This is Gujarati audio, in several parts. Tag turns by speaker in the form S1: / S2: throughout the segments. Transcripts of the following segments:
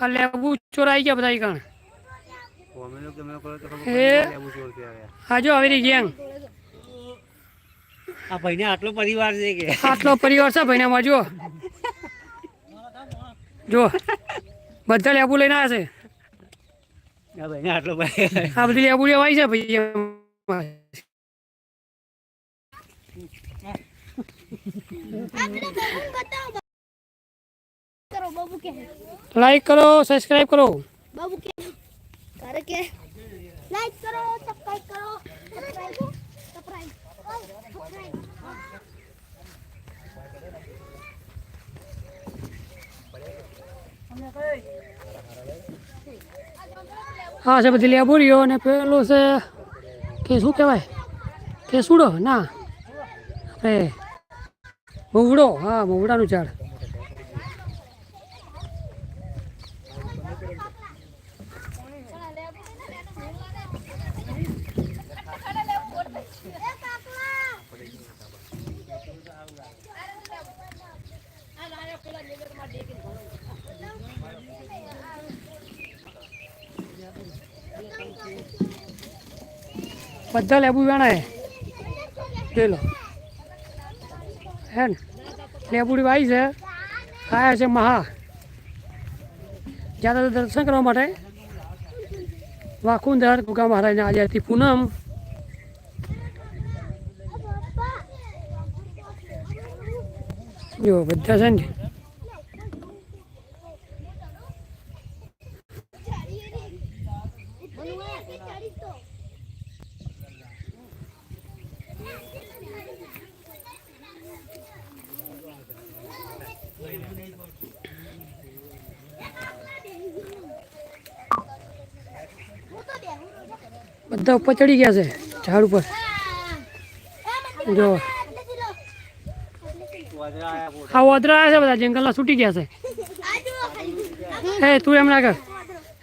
S1: આ લેબુ ચોરાઈ ગયા બધા કણ
S2: અમે લોકો અમે લોકો તો ખબર
S1: એ.
S2: પડી લેબુ ચોર થયા ગયા.
S1: આ જો આવી ગેંગ
S2: આ ભાઈને આટલો પરિવાર છે કે
S1: આટલો પરિવાર છે ભાઈનામાં જો જો બધા લેબુ લઈને આવ્યા છે
S2: આ ભાઈને આટલો પરિવાર
S1: આ બધી લેબુ લેવાય છે ભાઈ એમાં.
S3: કરો બાબુ કે
S1: લાઈક કરો સબસ્ક્રાઈબ કરો.
S3: બાબુ કે કરે કે લાઈક કરો સબસ્ક્રાઇબ કરો. સબસ્ક્રાઇબ સબસ્ક્રાઇબ સબસ્ક્રાઇબ
S1: હા છે બધી લેબુરીઓ અને પેલું છે કે શું કહેવાય? કેસુડો ના. આપણે મવડો હા મવડાનું ઝાડ. બધા લેબુ વેણાય. પેલો હે ને? લેબુડી વાઈ છે. આયા છે મહા. જ્યાં દર્શન કરવા માટે. વાખુંદર ગુગા મહારાજને આજે હતી પૂનમ જો બધા છે ને બધા ઉપર ચડી ગયા છે, ઝાડ ઉપર. જો. હા વાદળા આવ્યા છે બધા, જંગલના છૂટી ગયા છે. હે તું એમ ના કર.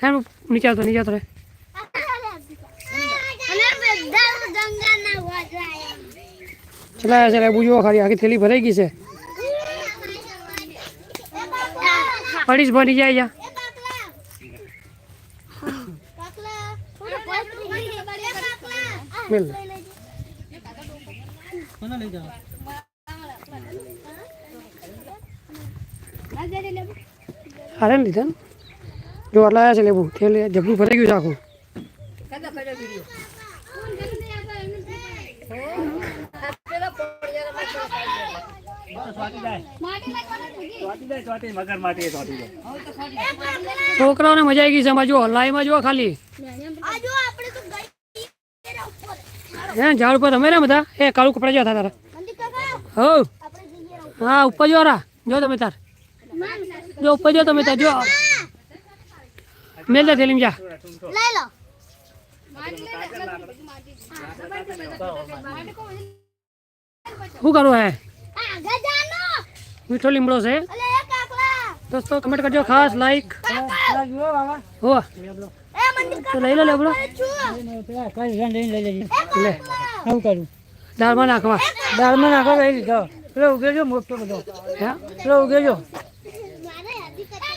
S1: હે નીચે આવતો નીચે આવતો ચલાયા છે લેબુ જુઓ ખાલી, આખી થેલી ભરાઈ ગઈ છે. પડીશ બની જાય યા મેલ. હારે ને લીધા ને? જો આટલા આવ્યા છે લેવું થેલી જબલું ભરાઈ ગયું છે આખું. છોકરાઓને મજા આવી ગઈ છે. જો લાઈમાં જો ખાલી. હે ઝાડ ઉપર તમે રે બધા? એ કાળું કપડા જેવા થતા તારા. હો. હા ઉપર જો રા. જો તમે તાર. જો ઉપર જો તમે તાર. જો. મેલ દે થેલીમ જા.
S3: લઈ લો
S1: શું કરવું હે?
S3: આગળ જાનો
S1: મીઠો લીમડો છે.
S3: અલે એ કાકલા.
S1: દોસ્તો કમેન્ટ કરજો ખાસ લાઈક હો
S3: એ મંદિર
S1: તો લઈ લો લેબડો લે
S4: આવું કરું.
S1: દાળમાં નાખવા.
S4: દાળમાં નાખવા લઈ લીધો. પેલો ઉગેજો મોટો બધો.
S1: હે?
S4: પેલો ઉગેજો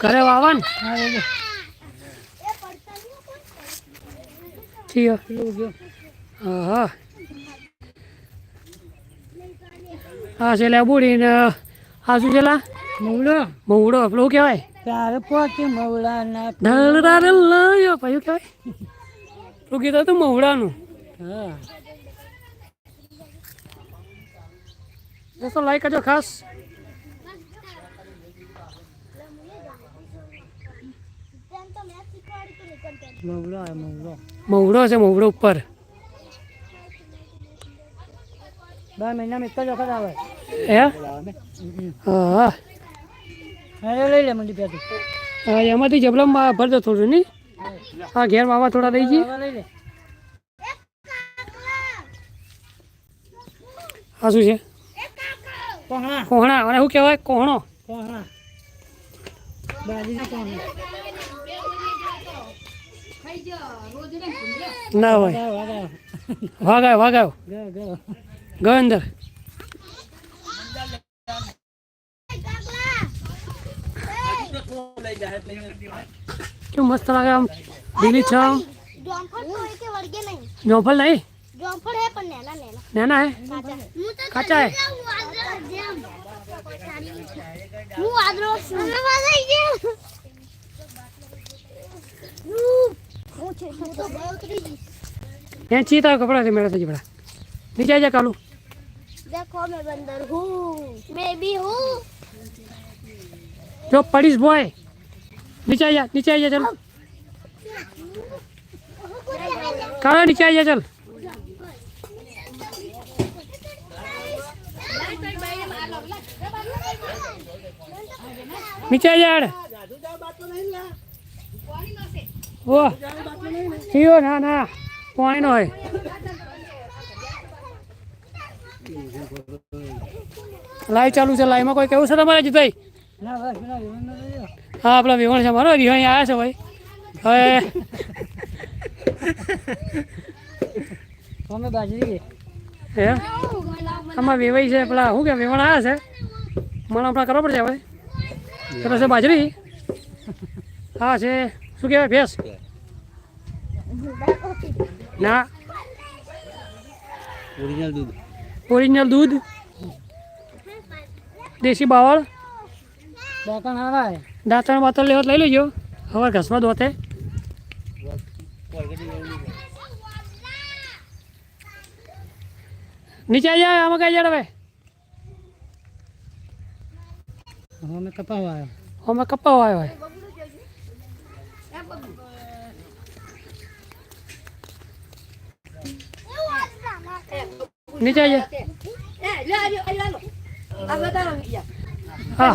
S1: ઘરે વાવા ને
S4: હા ઉગ્યો
S1: હા હા હા છે લેબુડી ને આ શું છે લા
S4: મવડો
S1: મવડો પેલું કહેવાય?
S4: તારે પોતે મવડાના
S1: ઢળરા રે ભાઈ કહેવાય તું કીધું તું મવડાનું.
S4: હા.
S1: દોસ્તો લાઈક કરજો ખાસ.
S4: મવડો મવડો.
S1: મવડો છે મવડો ઉપર.
S4: બે મહિનામાં એક જ વખત આવે.
S1: હે હા.
S4: અરે લઈ લે મંડી પેટી
S1: હા એમાંથી જબલમ ભરજો થોડું નહીં? હા ઘેર માવા થોડા દઈ જઈએ. હા શું છે?
S4: કોહણા.
S1: અને શું કહેવાય? કોહણો.
S4: કોહણા.
S1: ના હોય.
S4: વાગા
S1: વાગાયો વાગાયો
S4: ગયો ગયો
S1: ગયો અંદર. क्यों
S3: मस्त लग? रहा दिल्ली छ।
S1: जोफल नहीं?
S3: जोफल
S1: है पर
S3: नैना नैना नैना है? काचा है? मु आदरो सु मु आदरो सु मु
S1: ये चीता कपड़ा से मेरा से बड़ा। नीचे जा कालू।
S3: देखो, मैं बंदर हूँ। मैं भी हूँ।
S1: જો, પડીશ બોય. નીચે જા, નીચે આઈ જા, ચાલ. કાળા, નીચે આવી જા, ચાલ. નીચે આઈ જા ઓ ચિયો ના ના. પાણી નો હોય. લાઈવ ચાલુ છે, લાઈવમાં કોઈ કેવું છે તમારે જીતાઈ હા આપણા વેવણ છે. મારો વિવણ આવ્યા છે ભાઈ. હવે
S4: અમે બાજરી
S1: હે? આમાં વેવાઈ છે. પેલા શું કે વેવણ આવ્યા છે? મને આપણા કરવો પડશે હવે. પેલો છે બાજરી. હા છે. શું કહેવાય? ભેંસ. ના.
S2: ઓરિજિનલ દૂધ.
S1: ઓરિજિનલ દૂધ. દેશી બાવળ.
S4: દાંતણ હવાય
S1: દાંતણ બાતણ લઈ લેજો. હવે ઘસમાં દોતે નીચે આવી જાય આમાં કઈ જાય હવે
S4: અમે કપાવા આવ્યો.
S1: અમે કપાવા આવ્યો હોય. નીચે આવી જાય હા.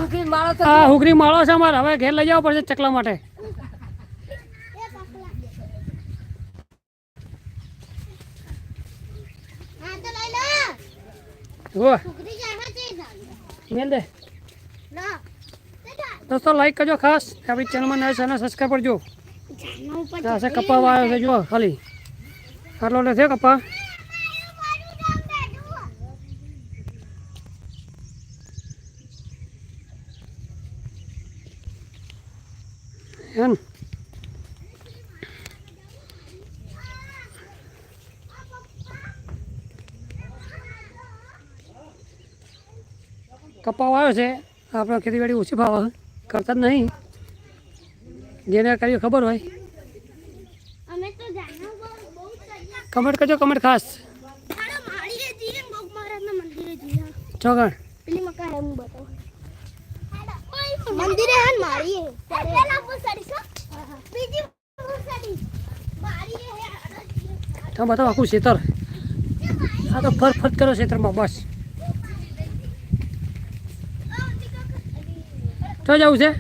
S1: હા હુકરી માળો છે અમારે. હવે ઘેર લઈ જવો પડશે ચકલા માટે. મેલ દે. દોસ્તો લાઈક કરજો ખાસ. આપણી ચેનલમાં નવા ચેનલ સબસ્ક્રાઈબ કરજો.
S3: કપા
S1: વાળો છે જો ખાલી. આટલો લે થયો કપા છે કપાવ આવ્યો છે આપણે ખેતીવાડી ઓછી ભાવ કરતા જ નહીં. જેને કરી ખબર હોય. કમેન્ટ કરજો કમેન્ટ ખાસ. ચોગણ.
S3: મંદિરે હે મારી હે પેલા પૂછડી છો બીજી પૂછડી મારી હે
S1: તમે બતાવો આખું ખેતર આ તો ફર ફર કરો ખેતરમાં બસ. તો જવું છે?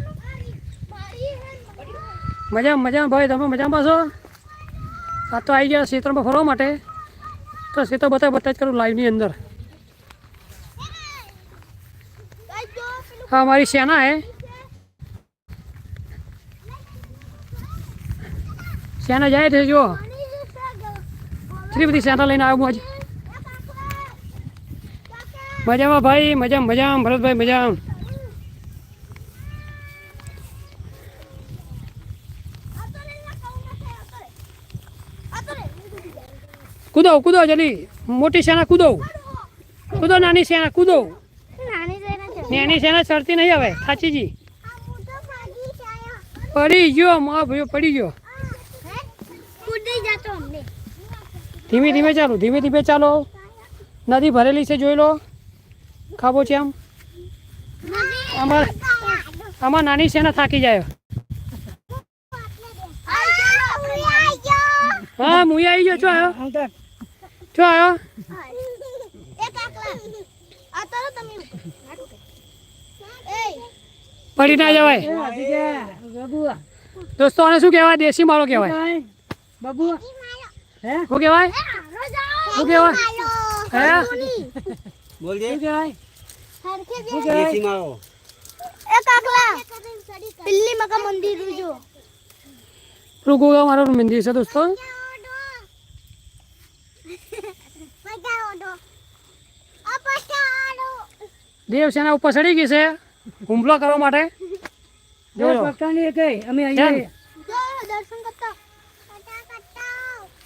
S1: મજા મજા ભાઈ તમે મજામાં છો? આ તો આવી ગયા ખેતરમાં ફરવા માટે. તો ખેતર બતાવ બતાવ જ કરું લાઈવની અંદર. હા મારી સેના હે? સેના જાય છે જો?
S3: સાગર
S1: બધી સેના લઈને આવ્યો આજે? મજામાં ભાઈ મજા મજામાં ભરતભાઈ મજામાં. કૂદો કૂદો જલ્દી. મોટી સેના કૂદો. કૂદો નાની સેના કૂદો.
S3: નાની
S1: સેના ચડતી નહીં હવે થાચીજી પડી ગયો મા પડી ગયો
S3: હે કૂદી જતો અમને
S1: ધીમે ધીમે ચાલો ધીમે ધીમે ચાલો. નદી ભરેલી છે જોઈ લો. ખાબો છે આમ. આમાં આમાં નાની સેના થાકી જાય. હા હું આવી ગયો. છો આવ્યો છો આવ્યો પડી ના જવાય. દોસ્તો આને શું કહેવાય? દેશી માળો કહેવાય?
S4: બાબુ હે?
S1: શું કહેવાય? શું કહેવાય? હે
S2: બોલજે
S4: શું કહેવાય? શું કહેવાય?
S2: માળો
S3: પિલ્લી મકા મંદિર જો
S1: રૂગુગા મારો મંદિર છે દોસ્તો. દેવસેના ઉપર ચડી ગઈ છે. હુમલો કરવા માટે. દેવ.
S4: પગતાની કઈ અમે અહીંયા
S3: જો દર્શન કરતા કરતા કરતા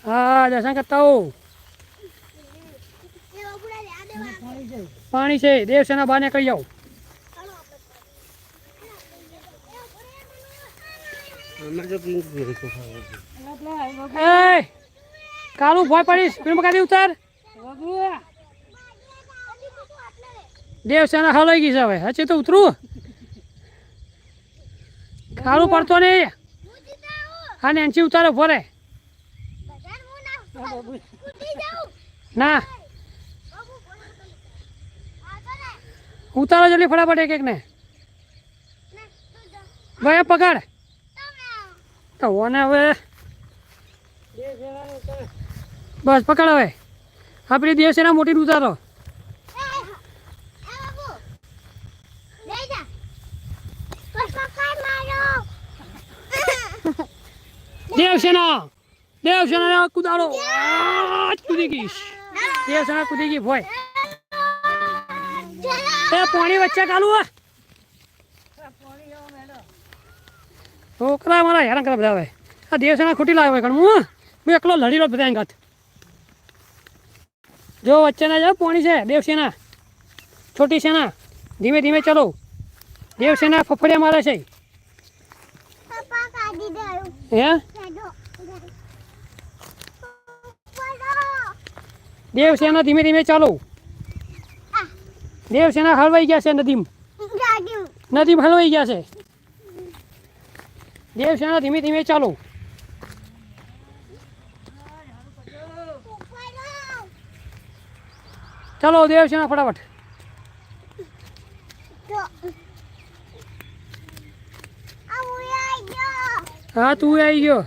S1: હા દર્શન કરતા પાણી છે, દેવસેના બાને કહી જાઓ કાલું ભોય પડીશ, ફિલ્મ કાઢી ઉતાર. દેવસેના હલાઈ ગઈ છે હવે હચે તો ઉતરું. કાલું પડતો નહીં.
S3: હું ને હું
S1: ઉતારો ફરે
S3: ના.
S1: ઉતારો જલ્દી ફટાફટ એક એક ને ભાઈ આ પકડ તો ઓને હવે બસ પકડ હવે. આપણી દેવસેના મોટી ઉતારો. દેવસેના. દેવસેના કુદાડો. કૂદી ગઈશ દેવસેના કૂદી ગઈ ભોય. એ પાણી વચ્ચે કાલુ હે. છોકરા મારા હેરાન કરે બધા હવે. આ દેવસેના ખોટી લાવે ઘણું હું. હું એકલો લડી લો બધા અંગાત જો વચ્ચે ના જાઓ પાણી છે. દેવસેના છોટી સેના ધીમે ધીમે ચલો. દેવસેના ફફડિયા મારે છે. હે? દેવસેના ધીમે ધીમે ચાલો. દેવસેના હલવાઈ ગયા છે નદીમ. નદીમ હલવાઈ ગયા છે. દેવસેના ધીમે ધીમે ચાલો. ચાલો દેવસેના ફટાફટ. હા, તું આવી ગયો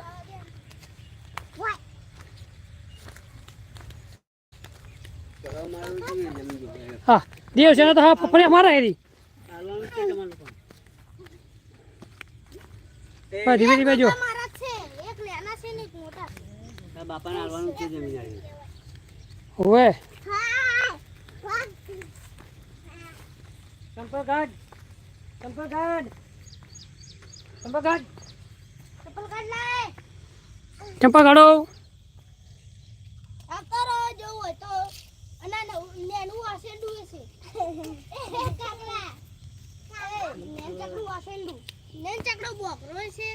S3: વાય
S2: મારું છે જમીન જગ્યાએ.
S1: હા દેવસેના તો હા ફફડિયા મારા એરી. ધીમે ધીમે જો.
S3: મારા છે એક નાના છે ને એક મોટા છે
S2: તારા બાપાને હાલવાનું છે જમીન આલી.
S1: હોવે
S3: હા વાહ
S4: સંપર્કાટ સંપર્કાટ સંપર્કાટ
S3: ચપ્પલ કાઢ લાય
S1: ચંપા કાઢો
S3: આ કરો જોવું હોય તો નેનું છે એ કાકડા. નેન ચકડું વાસેન્ડું નેન ચકડો બોકરો છે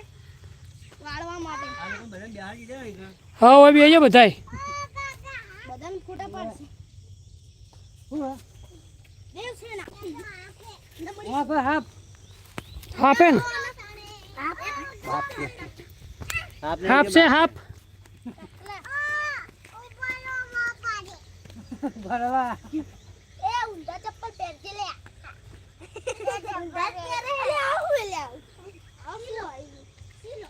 S3: વાળવા માટે.
S1: હા હવે બી બધાય.
S3: બધાને ફોટા પાડશે. દેવ છે ના
S4: હા પર હાફ
S1: હાફે ને
S2: છે. આપને
S4: ભરવા.
S3: એ ઊંધા ચપ્પલ પહેરજે લે. ઊંધા પહેરે લે આવું લે. આવું લો. સીલો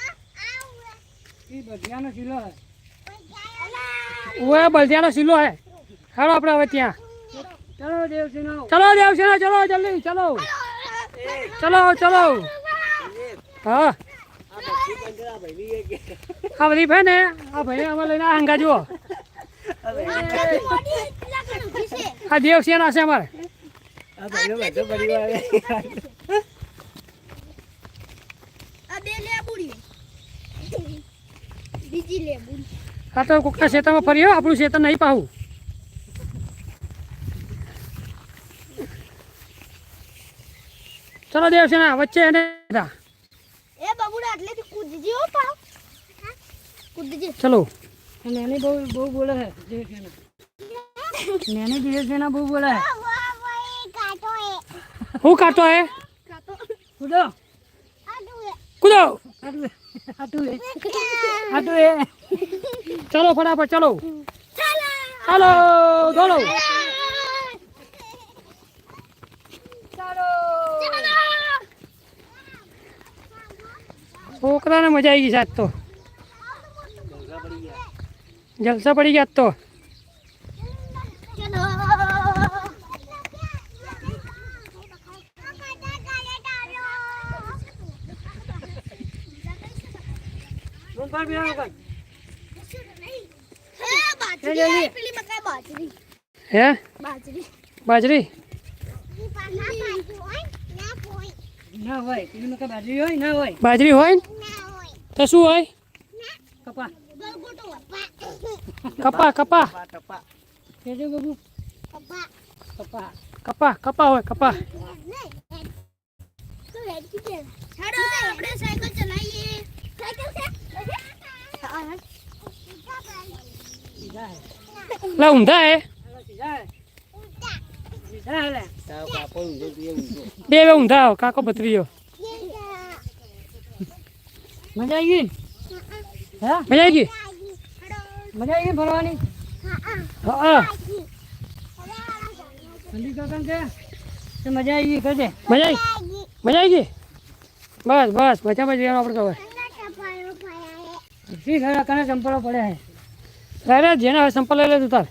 S3: આ આવું
S4: એ બધિયાનો ચીલો હે
S1: ઓએ બલદિયાનો સિલો હે. હાલો આપણે હવે ત્યાં.
S4: ચલો દેવસીનો.
S1: ચલો દેવસેના ચલો જલ્દી ચલો. ચલો ચલો. હા.
S2: આ બધી
S1: ભાઈ ને આ ભાઈ અમે લઈને આ હંગા જુઓ
S2: આ
S3: દેવ સેના છે
S1: અમારે?
S2: આ
S1: તો કોકના ખેતરમાં ફરી હો, આપણું શેતર નહીં પાવું ચલો દેવસેના વચ્ચે એને.
S3: એ બબુડા એટલેથી કૂદજી હો પાવ કૂદજી.
S1: ચલો.
S4: નેની બહુ બહુ બોલે હે નેની દિવસ દેવસેના બહુ બોલે હે
S3: હું કાટો
S1: હું?
S4: કૂદો.
S1: કૂદો.
S4: હાટું એ
S1: ચલો ફટાફટ ચલો.
S3: ચાલો
S1: દોડો
S3: ચાલો.
S1: છોકરાને મજા આવી ગઈ છે તો. જલસા પડી ગયા તો.
S3: બાજરી બાજરી
S1: હે?
S3: બાજરી?
S1: બાજરી
S4: ના હોય. બાજરી હોય ના હોય.
S1: બાજરી હોય તો શું હોય?
S4: કપા.
S3: હોય
S1: કપા કપા.
S4: કેજો બાબુ.
S3: પપ્પા
S4: કપા.
S1: કપા કપા હોય કપા.
S3: તો હેડ કીધે હેડો આપણે સાયકલ ચલાવીએ સાયકલ છે
S1: લા ઊંધા હે.
S2: કાપો
S1: બે ઊંધા કાકો ભત્રીયો
S4: મજા આવી ગઈ હે?
S1: મજા આવી ગઈ?
S4: મજા આવી ગઈ ફરવાની?
S1: હા
S4: ઠંડી કાકા કે? તો મજા આવી ગઈ? કરજે
S1: મજા આવી મજા આવી ગઈ? બસ બસ. મજામાં જવાનું આપણે તો હવે.
S4: શી ખરા? કને ચંપલો પડ્યા હે?
S1: અરે જેના સંપલ લઈ લેજો તાર.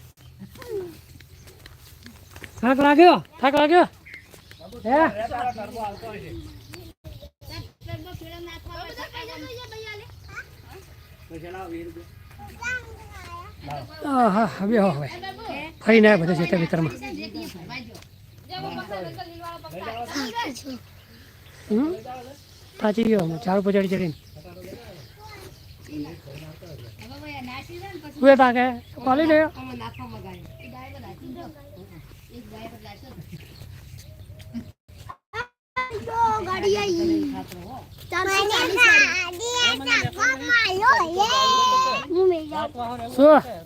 S4: થાક લાગ્યો?
S1: થાક લાગ્યો?
S4: હે?
S1: હા હવે. હવે ફરીને આવ્યા બધા જતા વિતરમાં પાછી ગયો હું, ઝાડ ઉપર ચડી ચડીને. તું તાકે કોલી ગયો
S3: ગાડી
S1: શું?